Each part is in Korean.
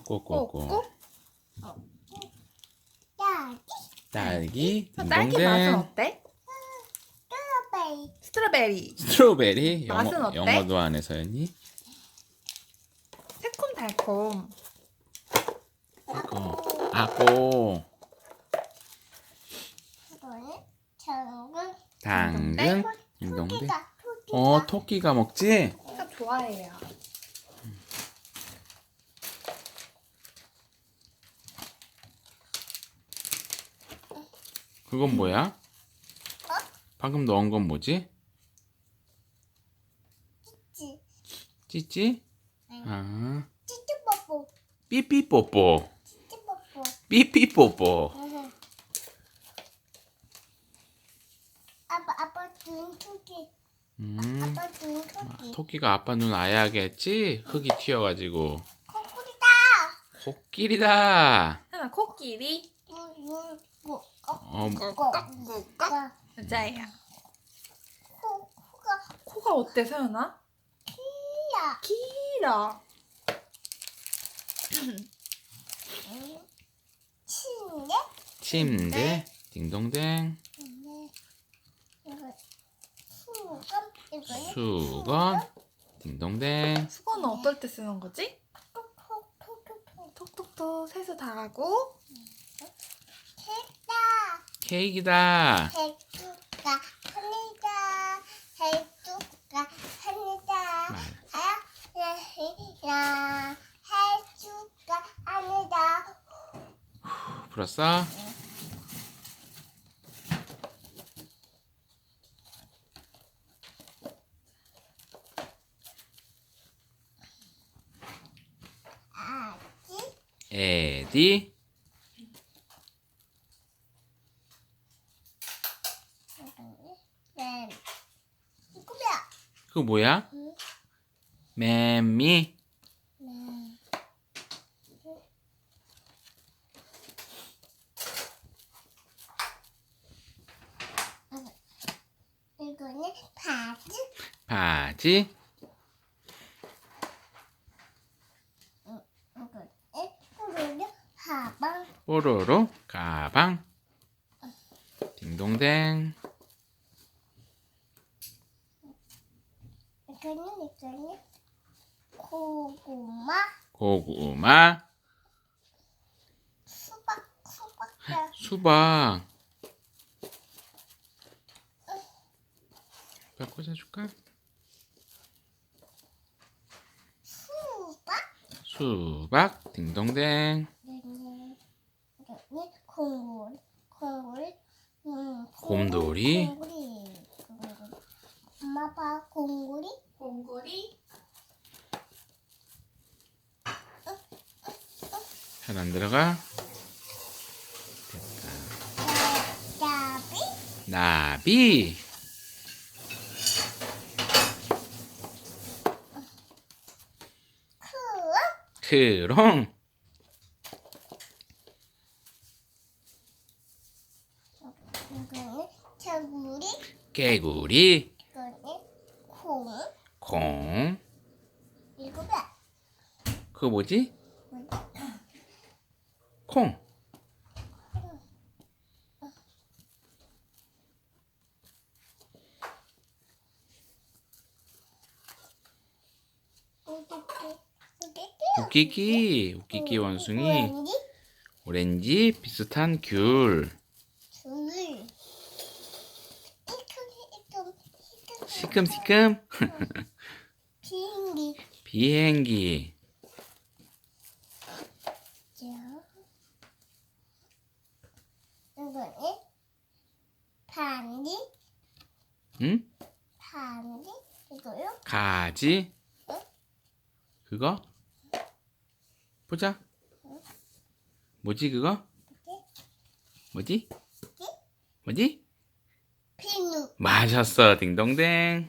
꼬꼬꼬꼬. 꼬꼬? 딸기. 어, 딸기 맛은 딩동댕. 어때? 스트로베리 스트로베리. 영어, 맛은 어때? 영어도 안 해서였니? 새콤달콤. 어. 아고. 당근. 딩동댕. 토끼가 토끼가 어, 토끼가 먹지? 제가 좋아해요. 그건 뭐야? 어? 방금 넣은 건 뭐지? 찌 찌찌? 응. 아, 찌찌뽀뽀 삐삐뽀뽀. 찌찌뽀뽀 삐삐뽀뽀. 응. 아빠 아빠 눈 토끼 음, 아빠 눈 토끼 토끼가 아빠 눈 아야게 했지? 흙이 튀어가지고. 코끼리다 코끼리다. 하나 코끼리. 어. 여자예요. 코 코가 코가 어때, 서연아? 키야 길어. 응. 침대 침대. 딩동댕. 수건 이거는 수건. 딩동댕. 수건은 어떨 때 쓰는 거지? 톡톡톡톡 톡 톡톡톡 세수 다 하고. 케이크다. 해주가 합니다 해주가 합니다 아야 해주가 합니다 불었어? 에디. 네 이거야 그거 뭐야? 응. 매미. 네 이거는 바지 바지. 이거는 가방 뽀로로. 가방. 딩동댕. 이거는 이거는 고구마. 수박 수박. 몇 꽂아줄까? 수박 수박. 딩동댕. 콩고리 콩고리 음, 곰돌이. 엄마 봐 콩고리 곰돌이. 잘 안 들어가? 나비 나비. 크 크롱. 이거는 개구리 개구리. 이거는 콩 콩. 이거 봐 그거 뭐지? 콩. 웃기기. 웃기기 원숭이. 오렌지 비슷한 귤. 시큼시큼. 비행기 비행기. 자 이거는 반지 응? 반지 이거요 가지. 그거? 보자. 뭐지 그거? 뭐지? 뭐지? 비누 맞았어. 딩동댕.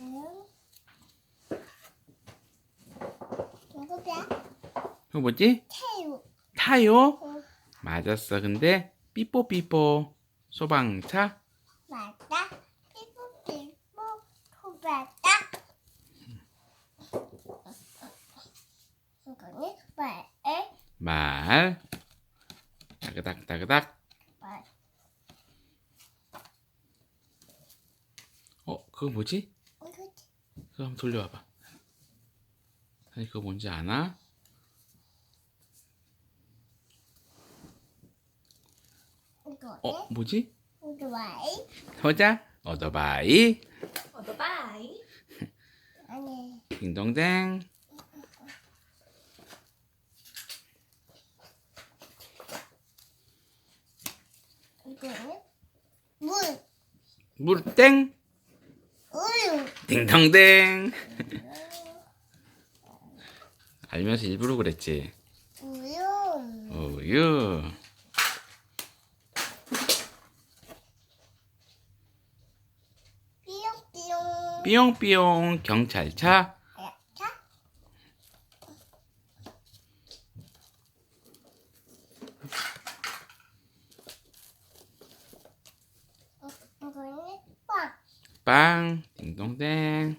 응. 이거 뭐지? 태우 타요? 응. 맞았어. 근데 삐뽀삐뽀 소방차 맞다. 삐뽀삐뽀 토마다. 이거는 말말 다그닥 다그닥 말. 어 그거 뭐지? 그거 한번 돌려봐봐 아니 그거 뭔지 아나? 뭐지? 와이. 보자. 오토바이. 오토바이. 아니. 딩동댕. 이거는 물. 물땡. 우유. 딩동댕. 알면서 일부러 그랬지. 우유. 우유. 삐용삐용. 경찰차. 자. 어, 이거는 빵. 빵. 딩동댕.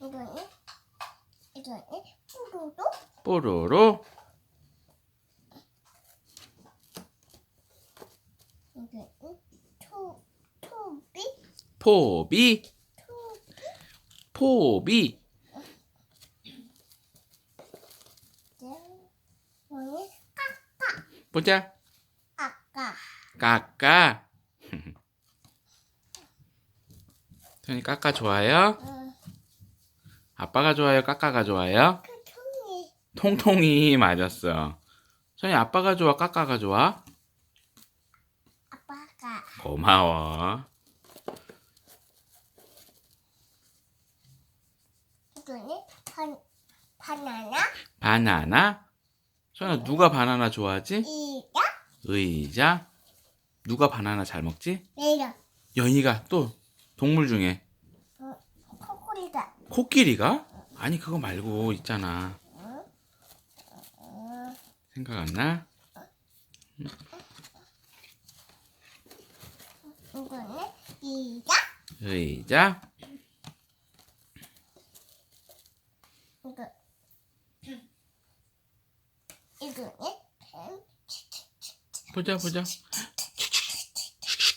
이거는 이거는 푸르도 뽀로로. 이거는 토 토비 포비. 포비. 이거는 보자. 아까 까까. 선이 까까 좋아요? 어, 아빠가 좋아요? 까까가 좋아요? 그 총이 통통이 맞았어. 선이 아빠가 좋아? 까까가 좋아? 아빠가 고마워. 바나나 바나나? 선아 누가 바나나 좋아하지? 이가 의자? 누가 바나나 잘 먹지? 내려 연이가 또 동물 중에 코코리가 코끼리가? 아니 그거 말고 있잖아. 어, 생각 안 나? 이거는 이가 의자? 이거 이거는 뱀 보자 보자.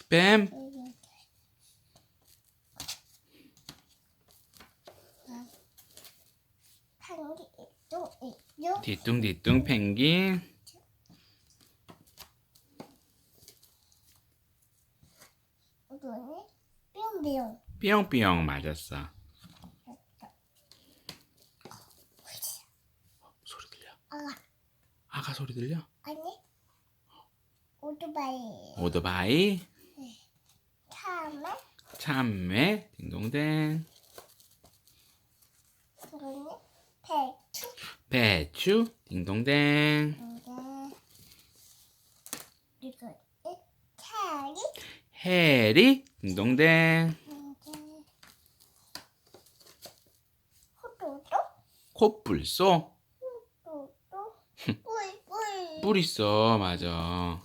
뱀. 또 뒤뚱뒤뚱 펭귄. 이거는 뿅뿅 삐용삐용 맞았어. 소리 들려? 아 아가 소리 들려? 아니 오토바이 오토바이. 참에 참외. 딩동댕. 배추 배추. 딩동댕. 차리 해리. 딩동댕. 이게 호두도 꿀꿀 뿔 있어. 맞아.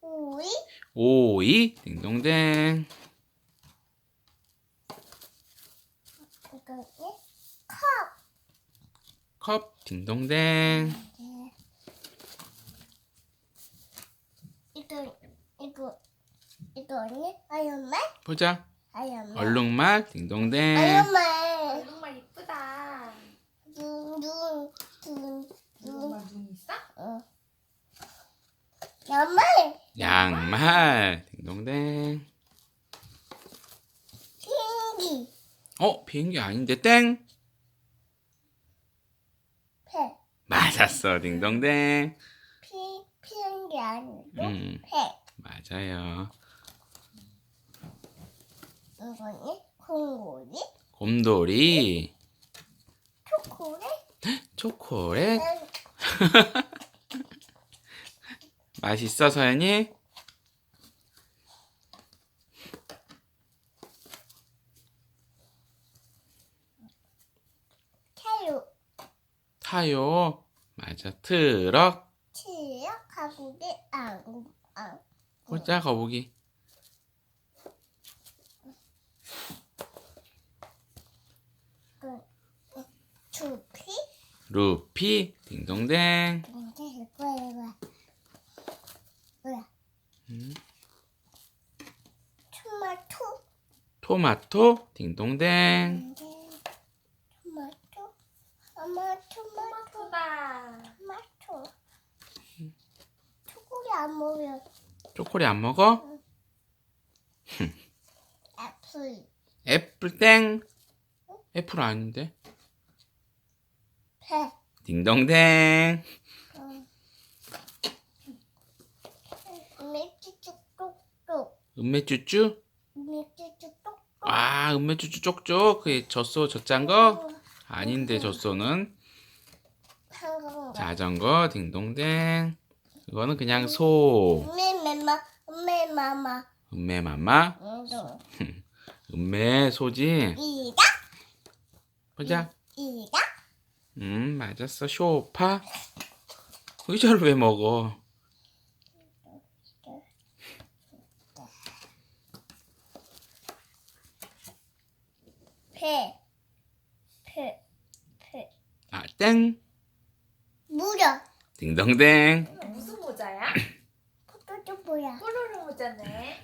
오이 오이. 딩동댕. 컵 컵. 딩동댕. 이거 이거 이거는 아이언맨 보자. 아이언맨 얼룩말. 딩동댕. 아이언맨 정말 이쁘다. 눈 있어? 어. 양말 양말. 딩동댕. 비행기 어, 비행기 아닌데 땡. 배 맞았어. 딩동댕. 피, 비행기 아니고 음, 배 맞아요. 이거는 콩고리 곰돌이. 초콜릿. 맛있어, 서연이? 태유 타요. 맞아. 트럭. 치약 가구리 안 안. 보자, 거북이. 두피 루피 딩동댕 이제 뭐야 음. 토마토 토마토 딩동댕 토마토 엄마 토마토 토마토다. 토마토 초콜릿 안 먹으면 초콜릿 안 먹어? 애플 애플 땡 애플 아닌데 배 딩동댕. 맥주 맥주 똑똑 아 은매쭈쭈 쪽쪽. 그 젖소 젖짠 거? 아닌데 젖소는? 한국 자전거 딩동댕. 이거는 그냥 소. 엄매마마 엄매마마. 은매마마? 응. 은매 소지. 이가 보자. 이가 음 맞았어. 쇼파? 의자를 왜 먹어? 배 배, 배. 아 땡. 무려. 딩동댕. 무슨 모자야? 포도도 뭐야. 뽀로로 모자네.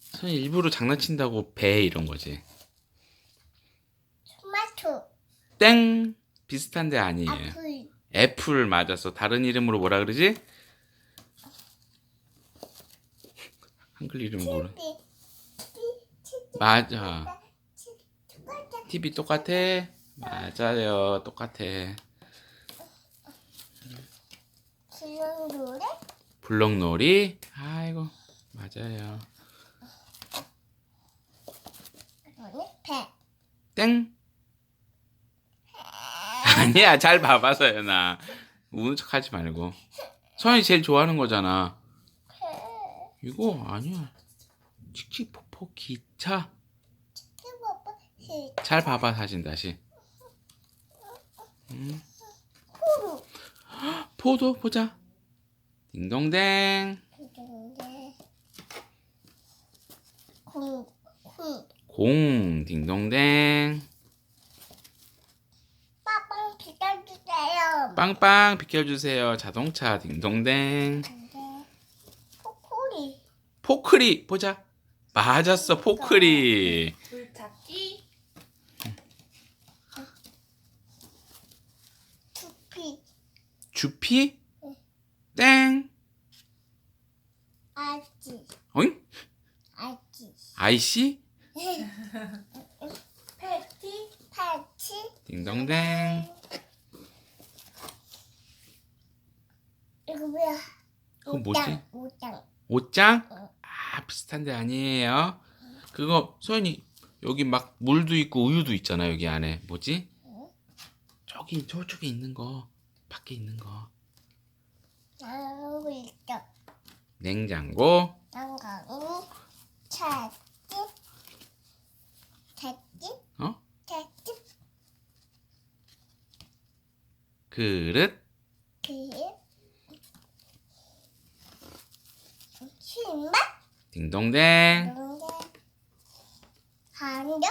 선 일부러 장난친다고 배 이런 거지. 토마토. 땡 비슷한데 아니에요. 애플. 애플 맞았어. 다른 이름으로 뭐라 그러지? 한글 이름 뭐라? 비. 맞아. TV 똑같아? 맞아요. 똑같아. 노래 블록놀이? 아이고 맞아요. 땡 아니야. 잘 봐봐 서연아 우는 척 하지 말고. 서연이 제일 좋아하는 거잖아. 배. 이거 아니야. 칙칙폭폭 기차. 잘 봐봐 사진 다시. 음, 포도 보자. 딩동댕. 공 딩동댕 빠빵 기다려 주세요 빵빵 비켜주세요. 자동차 딩동댕. 코코리. 포크리. 보자. 맞았어 포크리. 물찾기. 두피. 주피? 땡. 아지. 어잉? 아지. 아이씨? 패티. 파치 딩동댕 이거 뭐야? 그거 뭐지? 옷장. 옷장? 어. 아 비슷한데 아니에요. 그거 소연이 여기 막 물도 있고 우유도 있잖아 여기 안에. 뭐지? 어? 저기 저쪽에 있는 거 밖에 있는 거. 나고 있어. 냉장고. 찻집 찻집 어? 찻집 그릇 그 신발? 딩동댕. 한겹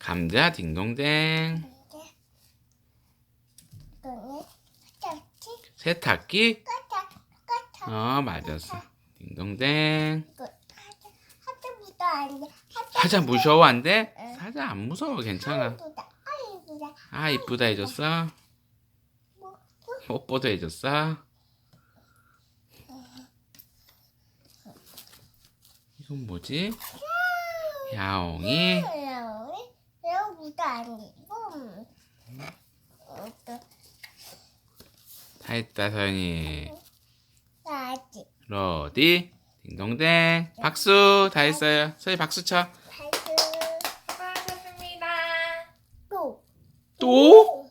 감자 딩동댕. 세탁기? 어 맞았어. 딩동댕. 이거 하자. 사자 무서워 안 돼? 사자 안 무서워 괜찮아. 아이보다. 아 이쁘다 해줬어? 뭐? 뽀뽀도 해줬어 이건 뭐지? 야옹이? 야옹이? 야옹보다 아니고 또다 했다 서연이. 나지 로디? 딩동댕. 박수. 다 했어요. 서연이 박수 쳐. 발수. 수고하셨습니다. 또? 또?